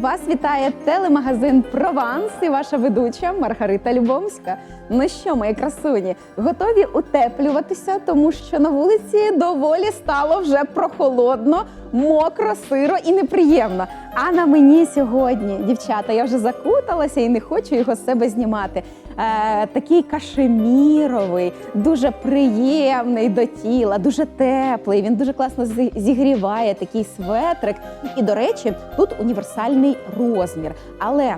Вас вітає телемагазин Прованс і ваша ведуча Маргарита Любомська. Ну що, мої красуні, готові утеплюватися, тому що на вулиці доволі стало вже прохолодно, мокро, сиро і неприємно. А на мені сьогодні, дівчата, я вже закуталася і не хочу його з себе знімати. Е, такий кашеміровий, дуже приємний до тіла, дуже теплий. Він дуже класно зігріває такий светрик. І, до речі, тут універсальний розмір. Але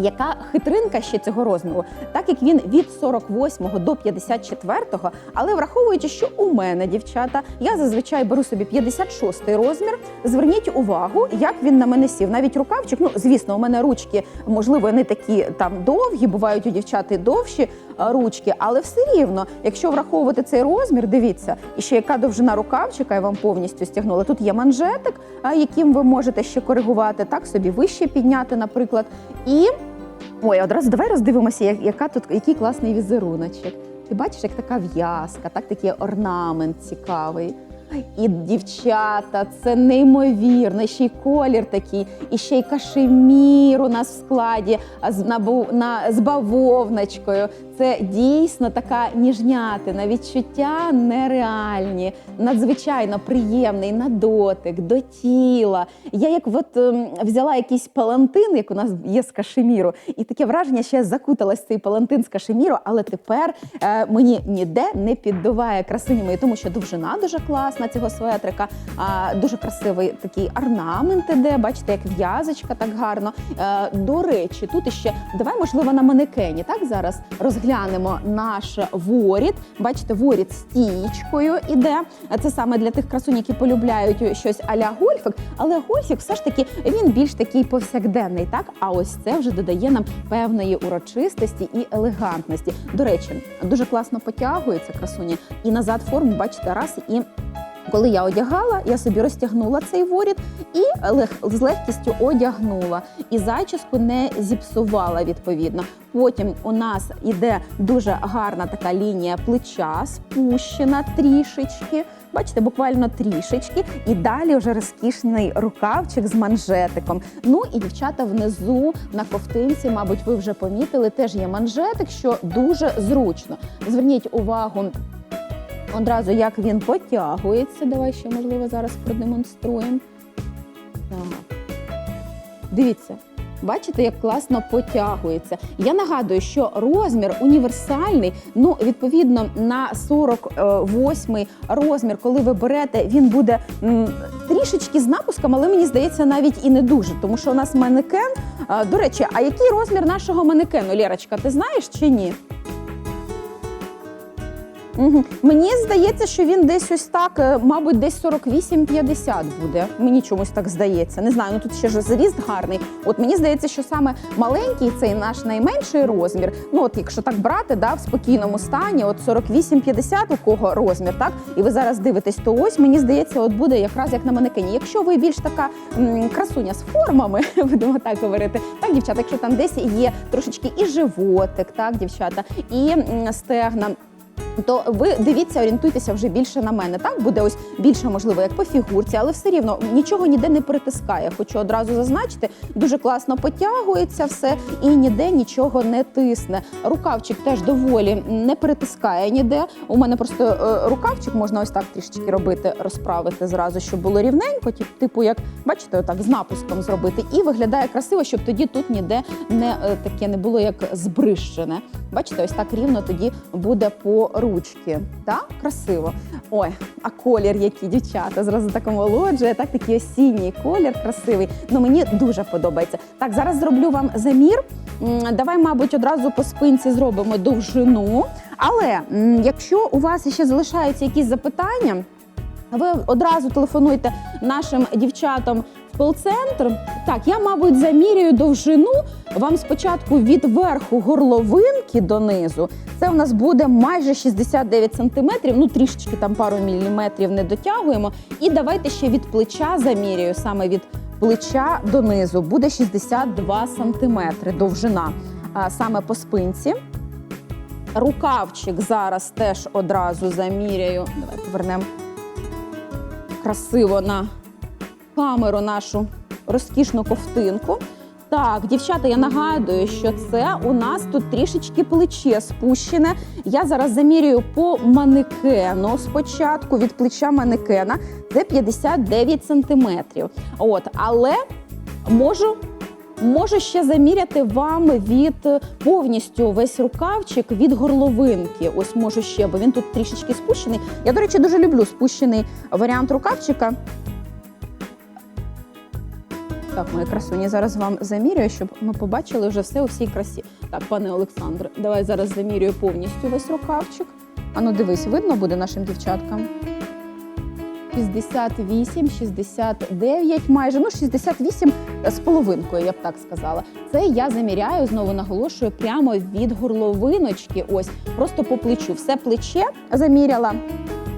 яка хитринка ще цього розміру? Так як він від 48 до 54, але враховуючи, що у мене, дівчата, я зазвичай беру собі 56 розмір. Зверніть увагу, як він на мене сів. Навіть рукавчик, ну звісно, у мене ручки, можливо, не такі там довгі, бувають у дівчат і довші ручки, але все рівно, якщо враховувати цей розмір, дивіться, і ще яка довжина рукавчика, я вам повністю стягнула. Тут є манжетик, яким ви можете ще коригувати, так собі вище підняти, наприклад. І ой, одразу давай роздивимося, як- яка тут який класний візеруночок. Ти бачиш, як така в'язка, так такий орнамент цікавий. І дівчата, це неймовірно. Ще й колір такий, і ще й кашемір у нас в складі з, на, на, з бавовночкою. Це дійсно така ніжнятина, відчуття нереальні, надзвичайно приємний на дотик, до тіла. Я як от ем, взяла якийсь палантин, як у нас є з кашеміру, і таке враження, що я закуталась цей палантин з кашеміру, але тепер е, мені ніде не піддуває красині мої, тому що довжина дуже класна цього светрика, а, дуже красивий такий орнамент іде, бачите, як в'язочка так гарно. Е, до речі, тут іще давай, можливо, на манекені так зараз розглянемо наш воріт. Бачите, воріт стічкою іде. Це саме для тих красунь, які полюбляють щось аля гольфик, але гольфік все ж таки він більш такий повсякденний, так? А ось це вже додає нам певної урочистості і елегантності. До речі, дуже класно потягується красуня і назад форму, бачите, раз і. Коли я одягала, я собі розтягнула цей воріт і лег- з легкістю одягнула. І зачіску не зіпсувала відповідно. Потім у нас іде дуже гарна така лінія плеча, спущена трішечки. Бачите, буквально трішечки, і далі вже розкішний рукавчик з манжетиком. Ну і дівчата внизу на ковтинці, мабуть, ви вже помітили, теж є манжетик, що дуже зручно. Зверніть увагу одразу, як він потягується. Давай ще, можливо, зараз продемонструємо. Дивіться. Бачите, як класно потягується. Я нагадую, що розмір універсальний. Ну, відповідно, на 48 розмір, коли ви берете, він буде м, трішечки з напуском, але мені здається, навіть і не дуже, тому що у нас манекен. До речі, а який розмір нашого манекену, Лєрочка, ти знаєш чи ні? Угу. Мені здається, що він десь ось так, е, мабуть, десь 48-50 буде. Мені чомусь так здається. Не знаю, ну тут ще ж зріст гарний. От мені здається, що саме маленький цей наш найменший розмір. Ну от якщо так брати, да, в спокійному стані, от 48-50 у кого розмір, так і ви зараз дивитесь, то ось мені здається, от буде якраз як на манекені. Якщо ви більш така м, красуня з формами, будемо так говорити, так, дівчата, якщо там десь є трошечки і животик, так, дівчата, і м, стегна. То ви дивіться, орієнтуйтеся вже більше на мене. Так буде ось більше, можливо, як по фігурці, але все рівно нічого ніде не притискає. Хочу одразу зазначити, дуже класно потягується все і ніде нічого не тисне. Рукавчик теж доволі не притискає ніде. У мене просто е, рукавчик можна ось так трішечки робити, розправити зразу, щоб було рівненько, тип- типу, як бачите, отак з напуском зробити. І виглядає красиво, щоб тоді тут ніде не е, таке не було як збрищене. Бачите, ось так рівно тоді буде по ручки. Так? Красиво. Ой, а колір який, дівчата, зразу так омолоджує, так такий осінній колір красивий. Ну мені дуже подобається. Так, зараз зроблю вам замір. Давай, мабуть, одразу по спинці зробимо довжину. Але якщо у вас ще залишаються якісь запитання, ви одразу телефонуйте нашим дівчатам кол-центр. Так, я, мабуть, замірюю довжину вам спочатку від верху горловинки донизу. Це у нас буде майже 69 сантиметрів, ну трішечки там пару міліметрів не дотягуємо. І давайте ще від плеча замірюю, саме від плеча донизу буде 62 сантиметри довжина. А, саме по спинці. Рукавчик зараз теж одразу заміряю. Давай повернемо красиво на камеру нашу розкішну ковтинку. Так, дівчата, я нагадую, що це у нас тут трішечки плече спущене. Я зараз замірюю по манекену спочатку від плеча манекена. Це 59 сантиметрів. От, але можу. Можу ще заміряти вам від е, повністю весь рукавчик від горловинки. Ось можу ще, бо він тут трішечки спущений. Я, до речі, дуже люблю спущений варіант рукавчика. Так, мої красуні, зараз вам замірюю, щоб ми побачили вже все у всій красі. Так, пане Олександре, давай зараз замірюю повністю весь рукавчик. Ану, дивись, видно буде нашим дівчаткам. 68, 69, майже ну 68 з половинкою, я б так сказала. Це я заміряю, знову наголошую, прямо від горловиночки. Ось просто по плечу. Все плече заміряла.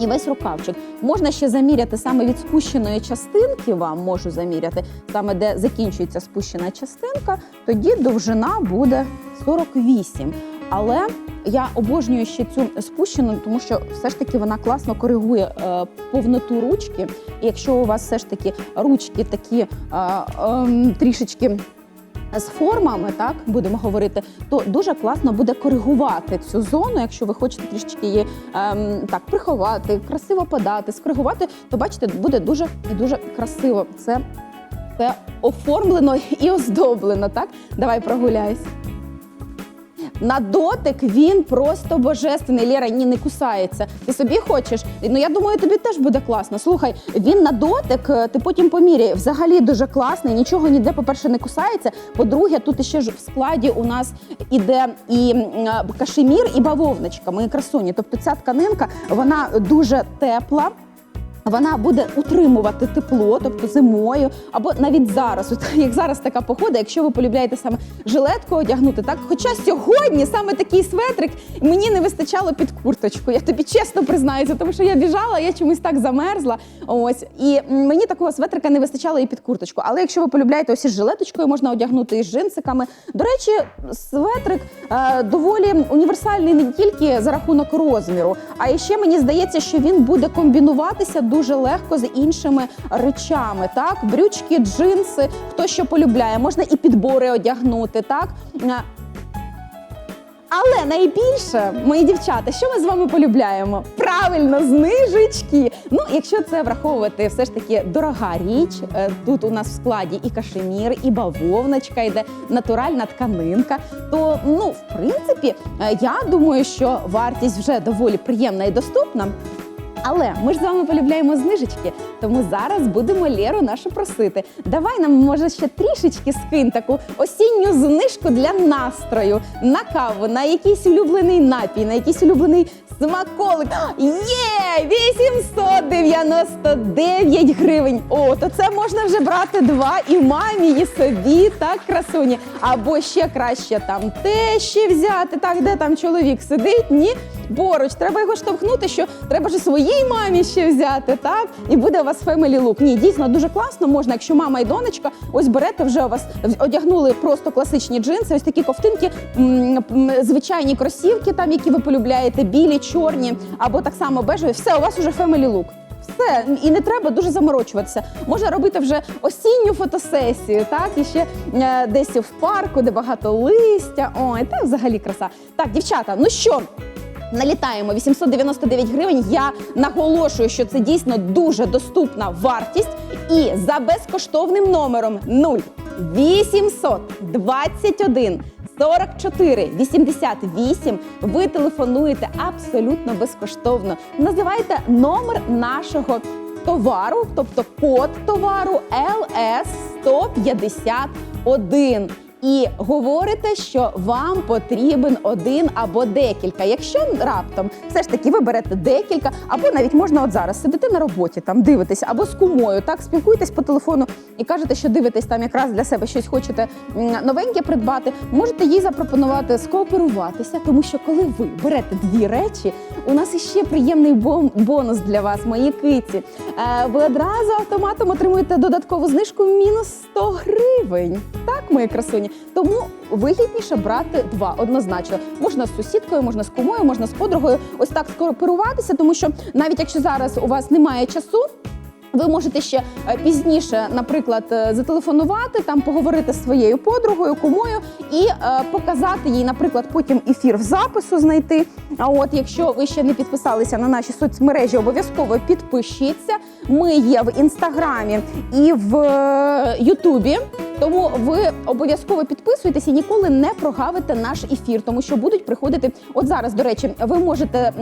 І весь рукавчик можна ще заміряти саме від спущеної частинки. Вам можу заміряти саме де закінчується спущена частинка. Тоді довжина буде 48. Але я обожнюю ще цю спущену, тому що все ж таки вона класно коригує е, повноту ручки. І якщо у вас все ж таки ручки такі е, е, трішечки. З формами, так будемо говорити, то дуже класно буде коригувати цю зону, якщо ви хочете трішечки її ем, так приховати, красиво подати, скоригувати, то бачите, буде дуже і дуже красиво. Це, це оформлено і оздоблено. Так, давай прогуляйся. На дотик він просто божественний. Лєра, ні, не кусається. Ти собі хочеш? Ну я думаю, тобі теж буде класно. Слухай, він на дотик, е, ти потім поміряй. Взагалі дуже класний. Нічого ніде, по-перше, не кусається. По-друге, тут ще ж в складі у нас іде і е, кашемір, і бавовночка. Мої красуні. Тобто ця тканинка вона дуже тепла. Вона буде утримувати тепло, тобто зимою, або навіть зараз, от як зараз така погода, якщо ви полюбляєте саме жилетку одягнути, так хоча сьогодні саме такий светрик мені не вистачало під курточку. Я тобі чесно признаюся, тому що я біжала, я чомусь так замерзла. Ось і мені такого светрика не вистачало і під курточку. Але якщо ви полюбляєте ось із жилеточкою, можна одягнути із джинсиками. До речі, светрик е, доволі універсальний не тільки за рахунок розміру, а ще мені здається, що він буде комбінуватися дуже легко з іншими речами. Так, брючки, джинси, хто що полюбляє, можна і підбори одягнути. Так. Е, Але найбільше, мої дівчата, що ми з вами полюбляємо? Правильно, знижечки. Ну, якщо це враховувати, все ж таки дорога річ. е, Тут у нас в складі і кашемір, і бавовночка йде, натуральна тканинка. То, ну, в принципі, е, я думаю, що вартість вже доволі приємна і доступна. Але ми ж з вами полюбляємо знижечки, тому зараз будемо Леру нашу просити. Давай нам, може, ще трішечки скинь таку осінню знижку для настрою на каву, на якийсь улюблений напій, на якийсь улюблений смаколик. Є! 899 гривень. О, то це можна вже брати два і мамі, і собі, так, красуні. Або ще краще там те ще взяти. Так, де там чоловік сидить? Ні. Поруч, треба його штовхнути, що треба ж своїй мамі ще взяти, так? І буде у вас family look. Ні, дійсно дуже класно можна, якщо мама і донечка, ось берете вже у вас одягнули просто класичні джинси, ось такі ковтинки, звичайні кросівки, там, які ви полюбляєте, білі, чорні, або так само бежеві. Все, у вас уже family look. Все, і не треба дуже заморочуватися. Можна робити вже осінню фотосесію, так і ще е, десь в парку, де багато листя. Ой, та взагалі краса. Так, дівчата, ну що? Налітаємо 899 гривень. Я наголошую, що це дійсно дуже доступна вартість. І за безкоштовним номером 0 821 44 88 ви телефонуєте абсолютно безкоштовно. Називайте номер нашого товару, тобто код товару LS 151. І говорите, що вам потрібен один або декілька. Якщо раптом все ж таки ви берете декілька, або навіть можна от зараз сидите на роботі, там дивитесь, або з кумою, так спілкуєтесь по телефону і кажете, що дивитесь там якраз для себе щось хочете новеньке придбати, можете їй запропонувати скооперуватися, тому що коли ви берете дві речі, у нас іще приємний бонус для вас, мої киці. Е, ви одразу автоматом отримуєте додаткову знижку мінус 100 гривень. Так, мої красуні. Тому вигідніше брати два однозначно. Можна з сусідкою, можна з кумою, можна з подругою. Ось так скооперуватися, тому що навіть якщо зараз у вас немає часу. Ви можете ще е, пізніше, наприклад, е, зателефонувати, там поговорити з своєю подругою, кумою і е, показати їй, наприклад, потім ефір в запису знайти. А от якщо ви ще не підписалися на наші соцмережі, обов'язково підпишіться. Ми є в інстаграмі і в е, Ютубі. Тому ви обов'язково підписуйтесь і ніколи не прогавите наш ефір, тому що будуть приходити. От зараз, до речі, ви можете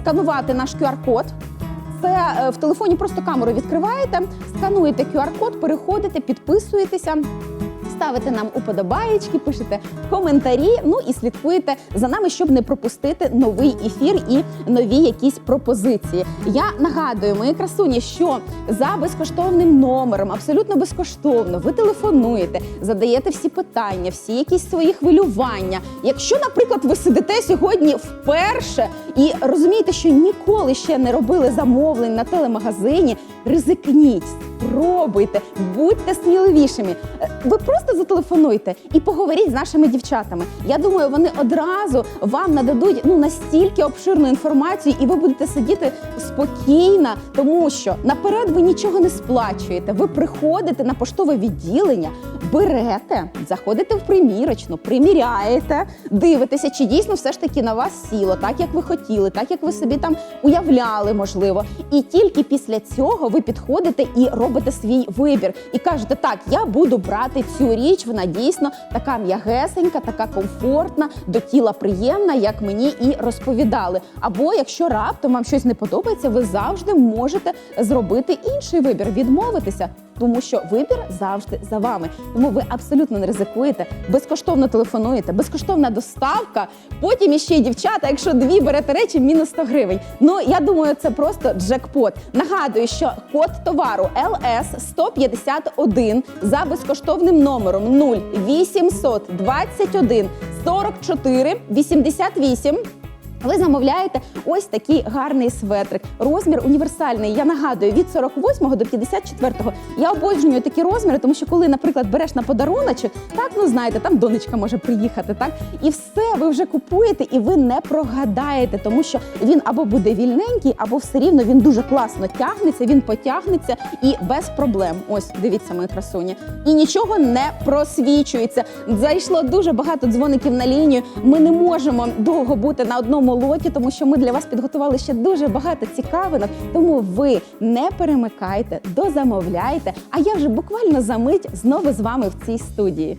сканувати наш QR-код. Це е, в телефоні просто камеру відкриваєте, скануєте QR-код, переходите, підписуєтеся. Ставите нам уподобаєчки, пишете коментарі, ну і слідкуєте за нами, щоб не пропустити новий ефір і нові якісь пропозиції. Я нагадую, мої красуні, що за безкоштовним номером, абсолютно безкоштовно, ви телефонуєте, задаєте всі питання, всі якісь свої хвилювання. Якщо, наприклад, ви сидите сьогодні вперше і розумієте, що ніколи ще не робили замовлень на телемагазині, ризикніть, спробуйте, будьте сміливішими. Е, Ви просто зателефонуйте і поговоріть з нашими дівчатами. Я думаю, вони одразу вам нададуть ну настільки обширну інформацію, і ви будете сидіти спокійно, тому що наперед ви нічого не сплачуєте. Ви приходите на поштове відділення, берете, заходите в примірочну, приміряєте, дивитеся, чи дійсно все ж таки на вас сіло, так як ви хотіли, так як ви собі там уявляли, можливо. І тільки після цього ви підходите і робите свій вибір. І кажете, так, я буду брати цю річ, вона дійсно така м'ягесенька, така комфортна, до тіла приємна, як мені і розповідали. Або якщо раптом вам щось не подобається, ви завжди можете зробити інший вибір, відмовитися. Тому що вибір завжди за вами. Тому ви абсолютно не ризикуєте, безкоштовно телефонуєте, безкоштовна доставка. Потім іще й дівчата, якщо дві берете речі, мінус 100 гривень. Ну я думаю, це просто джекпот. Нагадую, що код товару LS 151 за безкоштовним номером 0821 44 88 ви замовляєте ось такий гарний светрик. Розмір універсальний. Я нагадую, від 48 до 54. Я обожнюю такі розміри, тому що коли, наприклад, береш на подаруночок, так ну знаєте, там донечка може приїхати, так і все, ви вже купуєте, і ви не прогадаєте, тому що він або буде вільненький, або все рівно він дуже класно тягнеться, він потягнеться і без проблем. Ось дивіться, мої красуні. І нічого не просвічується. Зайшло дуже багато дзвоників на лінію. Ми не можемо довго бути на одному лоті, тому що ми для вас підготували ще дуже багато цікавинок. Тому ви не перемикайте, дозамовляйте. А я вже буквально за мить знову з вами в цій студії.